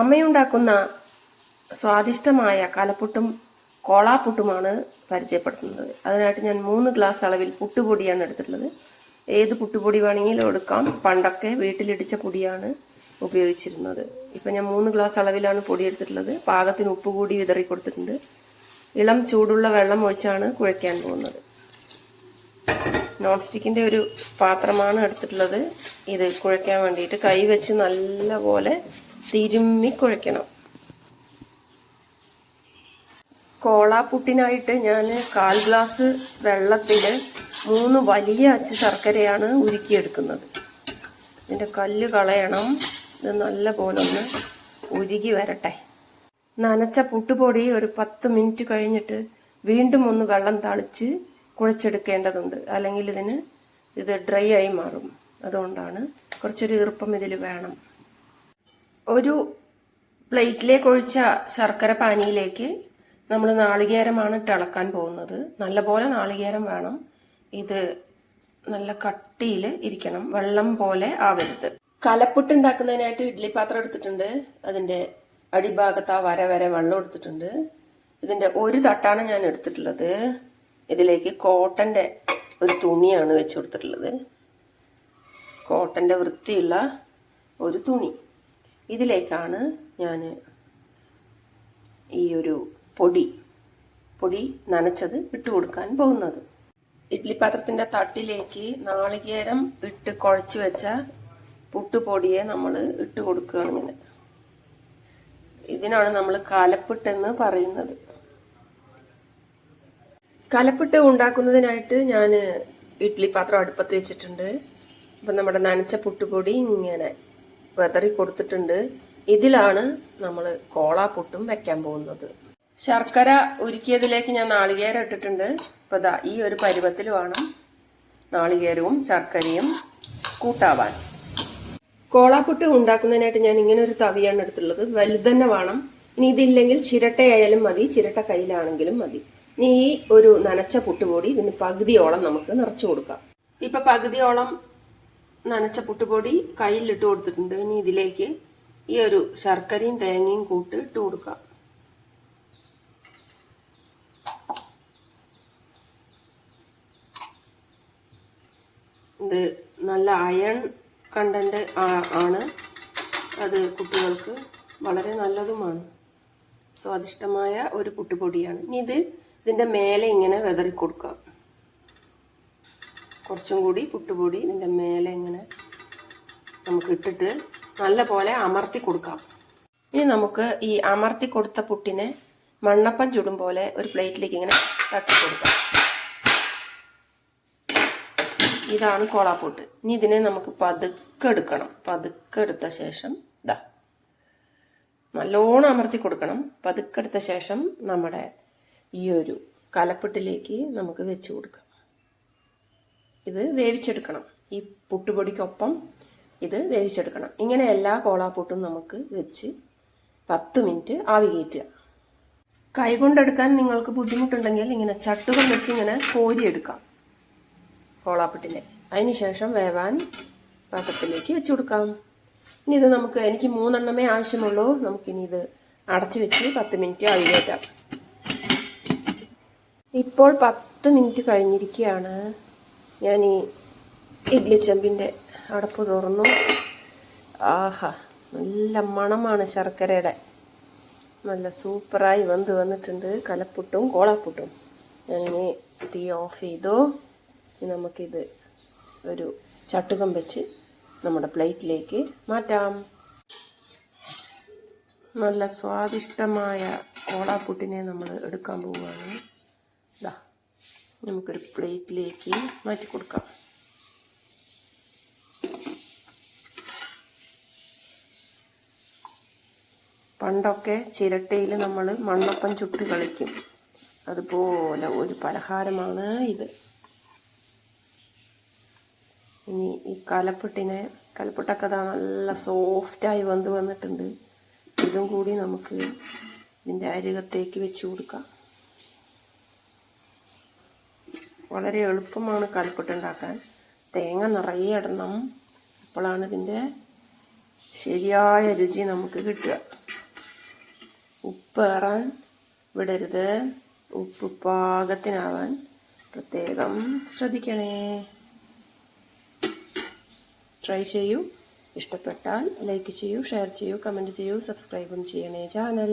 അമ്മയുണ്ടാക്കുന്ന സ്വാദിഷ്ടമായ കലപ്പുട്ടും കോളാപ്പുട്ടുമാണ് പരിചയപ്പെടുത്തുന്നത്. അതിനായിട്ട് ഞാൻ മൂന്ന് ഗ്ലാസ് അളവിൽ പുട്ടുപൊടിയാണ് എടുത്തിട്ടുള്ളത്. ഏത് പുട്ടുപൊടി വേണമെങ്കിലും എടുക്കാം. പണ്ടൊക്കെ വീട്ടിലിടിച്ച പൊടിയാണ് ഉപയോഗിച്ചിരുന്നത്. ഇപ്പം ഞാൻ മൂന്ന് ഗ്ലാസ് അളവിലാണ് പൊടി എടുത്തിട്ടുള്ളത്. പാകത്തിന് ഉപ്പ് കൂടി വിതറി കൊടുത്തിട്ടുണ്ട്. ഇളം ചൂടുള്ള വെള്ളം ഒഴിച്ചാണ് കുഴയ്ക്കാൻ പോകുന്നത്. നോൺ സ്റ്റിക്കിന്റെ ഒരു പാത്രമാണ് എടുത്തിട്ടുള്ളത്. ഇത് കുഴയ്ക്കാൻ വേണ്ടിയിട്ട് കൈ വെച്ച് നല്ലപോലെ തിരുമ്മി കുഴയ്ക്കണം കോളാപ്പുട്ടിനായിട്ട് ഞാൻ കാൽ ഗ്ലാസ് വെള്ളത്തിൽ മൂന്ന് വലിയ അച്ച് ശർക്കരയാണ് ഉരുക്കിയെടുക്കുന്നത്. ഇതിന്റെ കല്ല് കളയണം. ഇത് നല്ല പോലെ ഒന്ന് ഉരുകി വരട്ടെ. നനച്ച പുട്ടുപൊടി ഒരു പത്ത് മിനിറ്റ് കഴിഞ്ഞിട്ട് വീണ്ടും ഒന്ന് വെള്ളം തളിച്ച് കുഴച്ചെടുക്കേണ്ടതുണ്ട്. അല്ലെങ്കിൽ ഇതിന് ഇത് ഡ്രൈ ആയി മാറും. അതുകൊണ്ടാണ് കുറച്ചൊരു ഈർപ്പം ഇതിൽ വേണം. ഒരു പ്ലേറ്റിലേക്ക് ഒഴിച്ച ശർക്കര പാനിയിലേക്ക് നമ്മൾ നാളികേരമാണ് ഇളക്കാൻ പോകുന്നത്. നല്ലപോലെ നാളികേരം വേണം. ഇത് നല്ല കട്ടിയിൽ ഇരിക്കണം. വെള്ളം പോലെ ആവരുത്. കലപ്പുട്ട് ഉണ്ടാക്കുന്നതിനായിട്ട് ഇഡ്ഡലി പാത്രം എടുത്തിട്ടുണ്ട്. അതിന്റെ അടിഭാഗത്ത് ആ വര വരെ വെള്ളം എടുത്തിട്ടുണ്ട്. ഇതിന്റെ ഒരു തട്ടാണ് ഞാൻ എടുത്തിട്ടുള്ളത്. ഇതിലേക്ക് കോട്ടന്റെ ഒരു തുണിയാണ് വെച്ചു കൊടുത്തിട്ടുള്ളത്. കോട്ടന്റെ വൃത്തിയുള്ള ഒരു തുണി. ഇതിലേക്കാണ് ഞാൻ ഈ ഒരു പൊടി പൊടി നനച്ചത് ഇട്ട് കൊടുക്കാൻ പോകുന്നത്. ഇഡ്ഡലി പാത്രത്തിന്റെ തട്ടിലേക്ക് നാളികേരം ഇട്ട് കുഴച്ച് വെച്ച പുട്ടുപൊടിയെ നമ്മൾ ഇട്ട് കൊടുക്കുകയാണ് ഇങ്ങനെ. ഇതിനാണ് നമ്മൾ കലപ്പിട്ടെന്ന് പറയുന്നത്. കലപ്പിട്ട് ഉണ്ടാക്കുന്നതിനായിട്ട് ഞാൻ ഇഡ്ഡലി പാത്രം അടുപ്പത്ത് വെച്ചിട്ടുണ്ട്. അപ്പം നമ്മുടെ നനച്ച പുട്ടുപൊടി ഇങ്ങനെ വെതറി കൊടുത്തിട്ടുണ്ട്. ഇതിലാണ് നമ്മൾ കോളാ പുട്ടും വെക്കാൻ പോകുന്നത്. ശർക്കര ഉരുക്കിയതിലേക്ക് ഞാൻ നാളികേരം ഇട്ടിട്ടുണ്ട്. അപ്പോൾ ദാ ഈ ഒരു പരുവത്തിൽ വേണം നാളികേരവും ശർക്കരയും കൂട്ടാവാൻ. കോളാപ്പുട്ട് ഉണ്ടാക്കുന്നതിനായിട്ട് ഞാൻ ഇങ്ങനെ ഒരു തവിയാണ് എടുത്തുള്ളത് വലുതന്നെ വേണം. ഇനി ഇതില്ലെങ്കിൽ ചിരട്ടയായാലും മതി. ചിരട്ട കയ്യിലാണെങ്കിലും മതി. ഇനി ഈ ഒരു നനച്ച പുട്ടുപൊടി ഇതിന് പകുതിയോളം നമുക്ക് നിറച്ചു കൊടുക്കാം. ഇപ്പൊ പകുതിയോളം നനച്ച പുട്ടുപൊടി കയ്യിലിട്ട് കൊടുത്തിട്ടുണ്ട്. ഇനി ഇതിലേക്ക് ഈ ഒരു ശർക്കരയും തേങ്ങയും കൂട്ട് ഇട്ട് കൊടുക്കാം. ഇത് നല്ല അയൺ കണ്ടന്റ് ആണ്. അത് കുട്ടികൾക്ക് വളരെ നല്ലതുമാണ്. സ്വാദിഷ്ടമായ ഒരു പുട്ടുപൊടിയാണ്. ഇനി ഇത് ഇതിന്റെ മേലെ ഇങ്ങനെ വിതറി കൊടുക്കാം കുറച്ചും കൂടി പുട്ടുപൊടി ഇതിന്റെ മേലെ ഇങ്ങനെ നമുക്ക് ഇട്ടിട്ട് നല്ലപോലെ അമർത്തി കൊടുക്കാം. ഇനി നമുക്ക് ഈ അമർത്തി കൊടുത്ത പുട്ടിനെ മണ്ണപ്പം ചുടും പോലെ ഒരു പ്ലേറ്റിലേക്ക് ഇങ്ങനെ തട്ടി കൊടുക്കാം. ഇതാണ് കോളാപ്പൂട്ട്. ഇനി ഇതിനെ നമുക്ക് പതുക്കെ എടുക്കണം. പതുക്കെ എടുത്ത ശേഷം ഇതാ നല്ലോണം അമർത്തി കൊടുക്കണം. പതുക്കെ എടുത്ത ശേഷം നമ്മുടെ ഈ ഒരു കലപ്പെട്ടിലേക്ക് നമുക്ക് വെച്ച് കൊടുക്കാം. ഇത് വേവിച്ചെടുക്കണം. ഈ പുട്ടുപൊടിക്കൊപ്പം ഇത് വേവിച്ചെടുക്കണം. ഇങ്ങനെ എല്ലാ കോളാപ്പൂട്ടും നമുക്ക് വെച്ച് പത്ത് മിനിറ്റ് ആവി കയറ്റുക. കൈകൊണ്ടെടുക്കാൻ നിങ്ങൾക്ക് ബുദ്ധിമുട്ടുണ്ടെങ്കിൽ ഇങ്ങനെ ചട്ടുകം വെച്ച് ഇങ്ങനെ കോരിയെടുക്കാം കോളാപ്പുട്ടിനെ. അതിനുശേഷം വേവാൻ പാത്രത്തിലേക്ക് വെച്ച് കൊടുക്കാം. ഇനി ഇത് നമുക്ക് എനിക്ക് മൂന്നെണ്ണമേ ആവശ്യമുള്ളൂ. നമുക്കിനി ഇത് അടച്ചു വെച്ച് പത്ത് മിനിറ്റ് ആവി കയറ്റാം. ഇപ്പോൾ പത്ത് മിനിറ്റ് കഴിഞ്ഞിരിക്കുകയാണ്. ഞാൻ ഈ ഇഡ്ലി ചെമ്പിന്റെ അടപ്പ് തുറന്നു ആഹാ നല്ല മണമാണ് ശർക്കരയുടെ. നല്ല സൂപ്പറായി വെന്ത് വന്നിട്ടുണ്ട്. കലപ്പുട്ടും കോളാപ്പുട്ടും. ഞാനിനി തീ ഓഫ് ചെയ്തു. നമുക്കിത് ഒരു ചട്ടുകം വെച്ച് നമ്മുടെ പ്ലേറ്റിലേക്ക് മാറ്റാം. നല്ല സ്വാദിഷ്ടമായ കോളാപ്പുട്ടിനെ നമ്മൾ എടുക്കാൻ പോവുകയാണ്. ഇതാ നമുക്കൊരു പ്ലേറ്റിലേക്ക് മാറ്റി കൊടുക്കാം. പണ്ടൊക്കെ ചിരട്ടയിൽ നമ്മൾ മണ്ണപ്പം ചുട്ട് കളിക്കും. അതുപോലെ ഒരു പലഹാരമാണ് ഇത്. ഇനി ഈ കലപ്പെട്ടിനെ കലപ്പെട്ടൊക്കെ നല്ല സോഫ്റ്റായി വന്ന് വന്നിട്ടുണ്ട്. ഇതും കൂടി നമുക്ക് ഇതിന്റെ അരികത്തേക്ക് വെച്ച് കൊടുക്കാം. വളരെ എളുപ്പമാണ് കലപ്പെട്ടുണ്ടാക്കാൻ തേങ്ങ നിറയെ ഇടണം. അപ്പോഴാണ് ഇതിന്റെ ശരിയായ രുചി നമുക്ക് കിട്ടുക. ഉപ്പ് ഏറാൻ വിടരുത്. ഉപ്പ് പാകത്തിനാവാൻ പ്രത്യേകം ശ്രദ്ധിക്കണേ. ട്രൈ ചെയ്യൂ. ഇഷ്ടപ്പെട്ടാൽ ലൈക്ക് ചെയ്യൂ ഷെയർ ചെയ്യൂ കമന്റ് ചെയ്യൂ സബ്സ്ക്രൈബും ചെയ്യണേ ചാനൽ